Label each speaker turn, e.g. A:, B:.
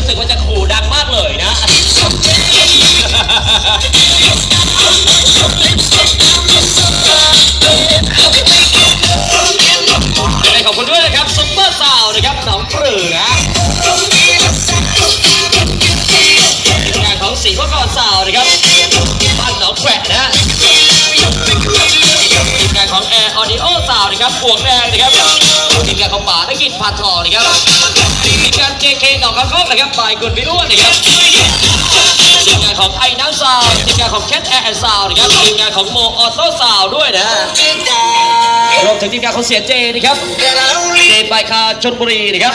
A: รู้สึกว่าจะขู่ดังมากเลยนะขอบคุณด้วยนะครับซุปเปอร์สาวนะครับสองปรือนะงานของสีพวกกสาวนะครับบ้นหนองแขวะนะทีานของแอร์ออดิโอสาวนะครับปวกแดงนะครับทีมงานของป่าตะกินผานทองนะครับ JK หนองกระโคกนะครับบายกุลวิโรจน์นะครับทีมงานของไอ้น้ำซาวทีมงานของแคทแอร์ซาวนะครับทีมงานของโมออโต้ซาวด้วยนะรวมถึงทีมงานของเสียเจนะครับเจไปคาชนบุรีนะครับ